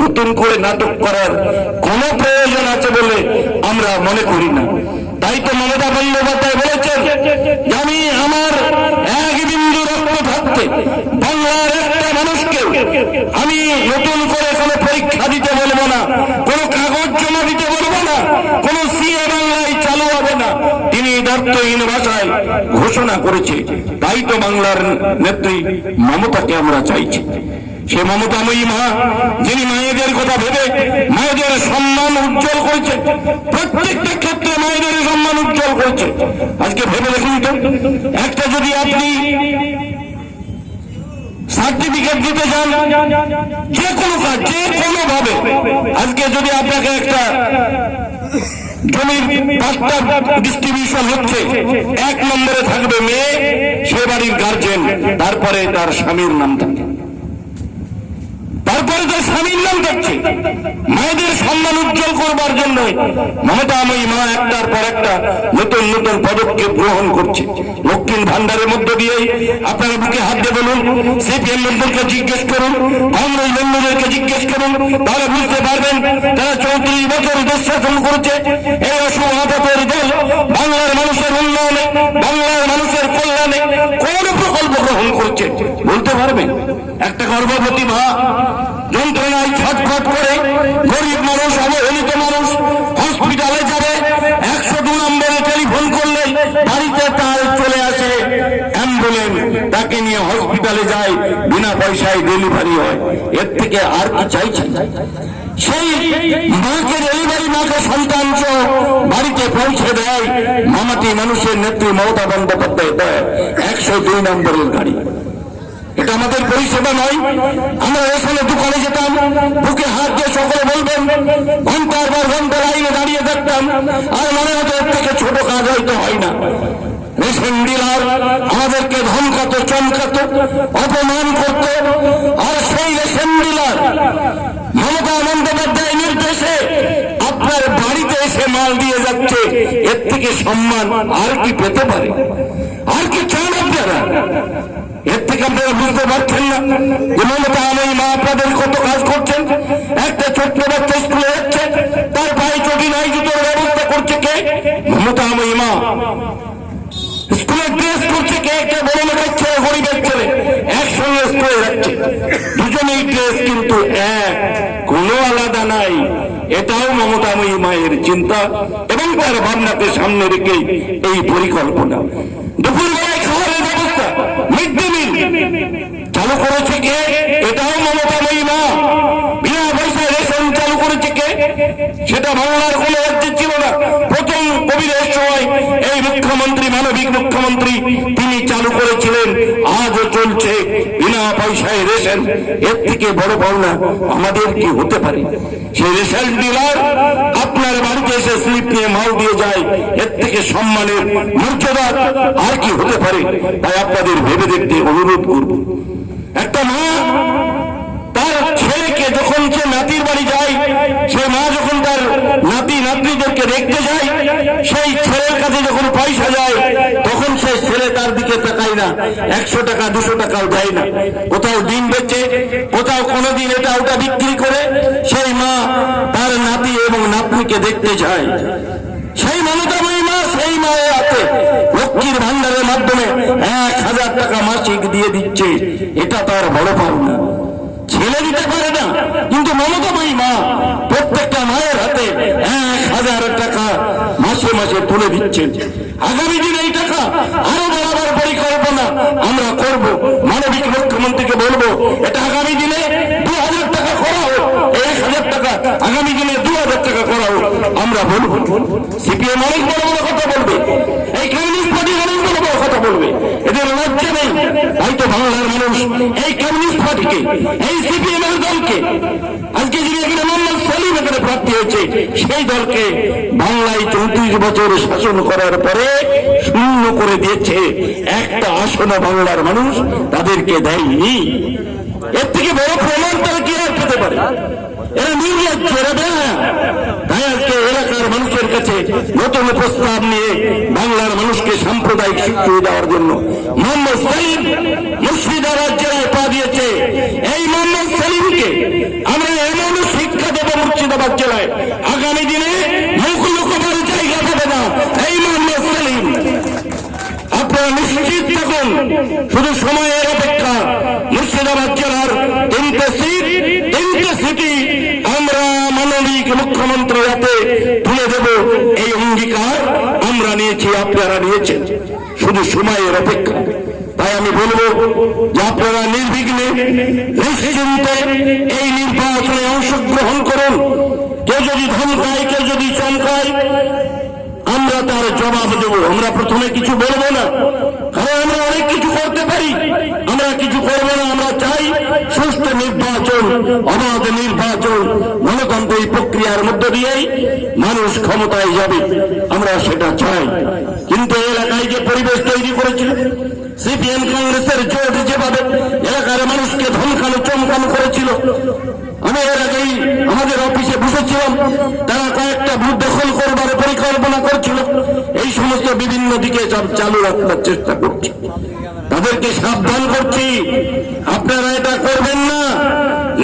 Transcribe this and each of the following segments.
নতুন করে নাটক করার কোন প্রয়োজন আছে বলে আমরা মনে করি না। তাই তো মমতা বন্দ্যোপাধ্যায় বলেছেন আমি আমার এক বিন্দু রক্ত থাকতে বাংলার একটা মানুষকে আমি নতুন করে কোনো পরীক্ষা দিতে বলব না, কোনো কাগজ জমা দিতে বলব না, কোনো সিএ বাংলায় চালু হবে না। তিনি দর্থহীন ভাষায় ঘোষণা করেছে। তাই তো বাংলার নেত্রী মমতাকে আমরা চাইছি। সে মমতাময়ী মা, যিনি মায়েদের কথা ভেবে মায়েদের সম্মান উজ্জ্বল করেছে, প্রত্যেকটা ক্ষেত্রে মায়েদের সম্মান উজ্জ্বল করেছে। আজকে ভেবে দেখুন তো, একটা যদি আপনি সার্টিফিকেট দিতে যান যে কোনো কাজ যে কোনো ভাবে আজকে যদি আপনাকে একটা জমির পাঁচটা ডিস্ট্রিবিউশন হচ্ছে, এক নম্বরে থাকবে মেয়ে, সে বাড়ির গার্জেন তারপরে তার স্বামীর নাম থাকে। তার স্বামীর নাম সম্মান উজ্জ্বল করবার জন্য মমতা আমি মা একটার পর একটা নতুন নতুন পদক্ষেপ গ্রহণ করছে। লক্ষ্মীর ভান্ডারের মধ্য দিয়ে আপনারা বুকে হাত দিয়ে বলুন, সিপিএম মেম্বারকে জিজ্ঞেস করুন, কংগ্রেস মেম্বারদেরকে জিজ্ঞেস করুন, তাহলে বুঝতে পারবেন তারা চৌত্রিশ বছর দেশ শাসন করেছে। এই আপাতের দল বাংলার মানুষের উন্নয়নে, বাংলার মানুষের কল্যাণে কোন প্রকল্প গ্রহণ করছে? বলতে পারবেন? একটা গর্ভবতী মা যন্ত্রণায় ছটফট করে গরিব মানুষ অবহেলিত মানুষ হসপিটালে যাবে একশো দু নম্বরে টেলিফোন করলে বাড়িতে তার চলে আসে অ্যাম্বুলেন্স তাকে নিয়ে হসপিটালে যায়, বিনা পয়সায় ডেলিভারি হয়। এর থেকে আর কি চাইছে? সেই মাকে ডেলিভারি মাকে সন্তান বাড়িতে পৌঁছে দেয়। মামাটি মানুষের নেত্রী মমতা বন্দ্যোপাধ্যায় দেয়। একশো দুই নম্বরের গাড়ি। এটা আমাদের পরিষেবা নয়। আমরা এখানে দোকানে যেতাম, বুকে হাত দিয়ে সকলে বলবেন, ঘণ্টার পর ঘণ্টা লাইনে দাঁড়িয়ে দেখতাম, আর মনে হতো এর থেকে ছোট কাজ হয়তো হয় না। রেশন ডিলার চমকাতো অপমান করত। আর সেই রেশন মমতা বন্দ্যোপাধ্যায় নির্দেশে আপনার বাড়িতে এসে মাল দিয়ে যাচ্ছে। এর থেকে সম্মান আর কি পেতে পারে? আর কি চান আপনারা? এর থেকে আপনারা বুঝতে পারছেন না যে মমতা আমি মা আপনাদের কত কাজ করছেন। একটা ছোট্ট বাচ্চা স্কুলে যাচ্ছে, তার পায়ে চটি নাই জুতোর ব্যবস্থা করছে কে? মমতা আমি মা স্কুলের ড্রেস করছে কে একটা বড় লোকের ছেলে, গরিবের ছেলে, একসঙ্গে স্কুলে যাচ্ছে। দুজনেই ড্রেস কিন্তু এক, কোনো আলাদা নাই। এটাও মমতাময়ী মায়ের চিন্তা এবং তার ভাবনাকে সামনে রেখে এই পরিকল্পনা। দুপুরবেলায় খাবারের ব্যবস্থা মিড ডে মিল চালু করেছে কে? এটাও মমতাময়ী মা। বিনা পয়সায় রেশন চালু করেছে কে? সেটা বাংলার কোনো রাজ্যে ছিল না। প্রথম কোভিডের সময় মানবিক মুখ্যমন্ত্রী, তিনি চালু করেছিলেন, আজও চলছে। বিনা পয়সায় রেশন, এর থেকে বড় পাওনা আমাদের কি হতে পারে? সেই রেশন ডিলার আপনার বাড়িতে এসে স্লিপ নিয়ে মাল দিয়ে যায়, এর থেকে সম্মানের মর্যাদা আর কি হতে পারে? তাই আপনাদের ভেবে দেখতে অনুরোধ করব। একটা মা তার ছেলেকে যখন সে নাতির বাড়ি যায় সে মা যখন তার নাতি নাতনিদেরকে দেখতে যায় সেই ছেলের কাছে যখন পয়সা যায় তখন সে ছেলে তার দিকে তাকায় একশো টাকা, দুশো টাকাও দেয় না। কোথাও ডিম বেচে, কোথাও কোনোদিন এটা ওটা বিক্রি করে, সেই মা তার নাতি এবং নাতনিকে দেখতে যায়। সেই মমতাময়ী মা সেই মায়ের হাতে লক্ষ্মীর ভান্ডারের মাধ্যমে এক হাজার টাকা মাসিক দিয়ে দিচ্ছে। এটা তার বড় পাওনা ছেলে দিতে পারে না, কিন্তু মমতাময়ী মা প্রত্যেকটা মায়ের হাতে এক হাজার টাকা মাসে মাসে তুলে দিচ্ছেন। আগামী দিনে এই টাকা আরও বাড়াবার পরিকল্পনা আমরা করব। মানবিক মুখ্যমন্ত্রীকে বলব, এটা আগামী দিনে দু হাজার টাকা করা হোক এক হাজার টাকা আগামী দিনে দু হাজার টাকা করা হোক, আমরা বলব। সিপিএম অনেক বড় বড় কথা বলবে, এই কমিউনিস্ট পার্টি অনেক বড় বড় কথা বলবে। এদের লজ্জা নেই। বাংলার মানুষ, এই কমিউনিস্ট পার্টিকে, এই সিপিএম এর দলকে, আজকে যিনি এখানে মোহাম্মদ সালিম এখানে প্রাপ্তি হয়েছে, সেই দলকে বাংলায় চৌত্রিশ বছর শাসন করার পরে শূন্য করে দিয়েছে একটা আসন বাংলার মানুষ, তাদেরকে দেয়নি। এর থেকে বড় প্রমাণ তারা কি আর পেতে পারে? এরা নির্লজ্জ, এরা তাই আজকে এলাকার মানুষের কাছে নতুন প্রস্তাব নিয়ে বাংলার মানুষকে সাম্প্রদায়িক স্বীকৃতি দেওয়ার জন্য মোহাম্মদ সালিম মুর্শিদাবাদ জেলায় পা দিয়েছে। এই মোহাম্মদ সেলিমকে আমরা এমন শিক্ষা দেবো মুর্শিদাবাদ জেলায় আগামী দিনে মুখ লুকোবার জায়গা পাবে না এই মোহাম্মদ সেলিম আপনারা নিশ্চিত থাকুন শুধু সময়ের অপেক্ষা মুর্শিদাবাদ জেলার তিনটে সিট তিনটে সিটি আমরা মানবিক মুখ্যমন্ত্রীর হাতে তুলে দেব এই অঙ্গীকার আমরা আপনারা নিয়েছেন শুধু সময়ের অপেক্ষা। তাই আমি বলব যে আপনারা নির্বিঘ্নে নিশ্চিন্তে এই নির্বাচনে অংশগ্রহণ করুন। কেউ যদি ধমকায়, কেউ যদি চমকায়, আমরা তার জবাব দেব। আমরা প্রথমে কিছু বলব না, কারণ আমরা অনেক কিছু করতে পারি। আমরা কিছু করব না, আমরা চাই সুষ্ঠু নির্বাচন, অবাধ নির্বাচন। গণতন্ত্র এই প্রক্রিয়ার মধ্য দিয়েই মানুষ ক্ষমতায় যাবে। আমরা সেটা চাই। কিন্তু এলাকায় যে পরিবেশ তৈরি করেছিল, সিপিএম কংগ্রেসের জোট যেভাবে এলাকার মানুষকে ধমকানো, চমকানো করেছিল, আমি এর আগেই আমাদের অফিসে বসেছিলাম। তারা কয়েকটা বুথ দখল করবার পরিকল্পনা করছিল। এই সমস্ত বিভিন্ন দিকে চালু রাখবার চেষ্টা করছে। তাদেরকে সাবধান করছি। আপনারা এটা করবেন না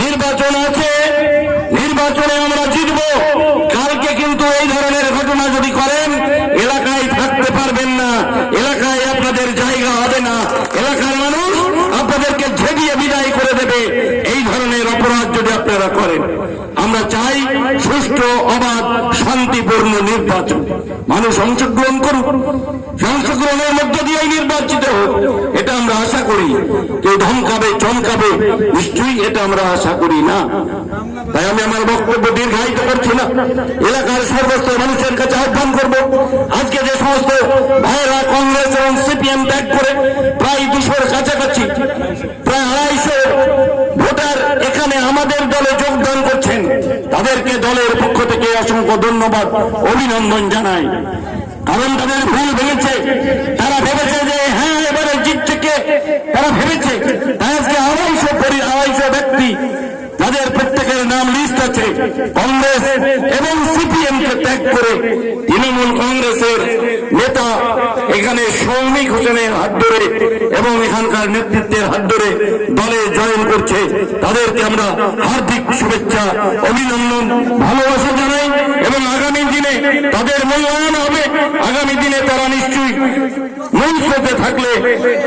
নির্বাচন আছে নির্বাচনে আমরা জিতব কালকে কিন্তু এই ধরনের ঘটনা যদি করেন এলাকায় থাকতে পারবেন না এলাকায় আপনাদের জায়গা হবে না এলাকার মানুষ আপনাদেরকে ঝেড়িয়ে বিদায় করে দেবে এই ধরনের অপরাধ যদি আপনারা করেন। আমরা চাই সুষ্ঠু, অবাধ, শান্তিপূর্ণ নির্বাচন। মানুষ অংশগ্রহণ করুক। অংশগ্রহণের মধ্য দিয়ে নির্বাচিত হোক, এটা আমরা আশা করি। কেউ ধমকাবে, চমকাবে, নিশ্চয়ই এটা আমরা আশা করি না। তাই আমি আমার বক্তব্য দীর্ঘায়িত করছি না। এলাকার সর্বস্ত মানুষের কাছে আহ্বান করব। আজকে যে সমস্ত ভাইয়েরা কংগ্রেস এবং সিপিএম ত্যাগ করে প্রায় দুশোর কাছাকাছি, প্রায় আড়াইশো ভোটার এখানে আমাদের দলে যোগদান করছেন তাদেরকে দলের পক্ষ থেকে অসংখ্য ধন্যবাদ, অভিনন্দন জানাই। কারণ তাদের ভুল ভেঙেছে। তারা ভেবেছে যে হ্যাঁ এবারে জিতছে কে তারা ভেবেছে আজকে আড়াইশো পরি, আড়াইশো ব্যক্তি তাদের প্রত্যেকের নাম লিস্ট আছে। কংগ্রেস এবং সিপিএম কে ত্যাগ করে তৃণমূল কংগ্রেসের নেতা এখানে সৌমিক হোসেনের হাত ধরে এবং এখানকার নেতৃত্বের হাত ধরে দলে জয়েন করছে। তাদেরকে আমরা হার্দিক শুভেচ্ছা, অভিনন্দন, ভালোবাসা জানাই এবং আগামী দিনে তাদের মূল্যায়ন হবে। আগামী দিনে তারা নিশ্চয়ই মূল স্রোতে থাকলে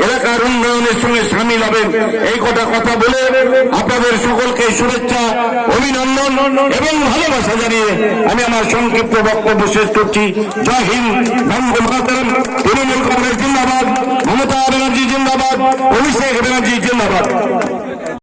এলাকার উন্নয়নের সঙ্গে সামিল হবেন। এই কটা কথা বলে আপনাদের সকলকে শুভেচ্ছা, অভিনন্দন এবং ভালোবাসা জানিয়ে আমি আমার সংক্ষিপ্ত বক্তব্য শেষ করছি। জয় হিন্দ মাতরম তৃণমূল কংগ্রেস জিন্দাবাদ, মমতা ব্যানার্জি জিন্দাবাদ, অভিষেক ব্যানার্জি জিন্দাবাদ।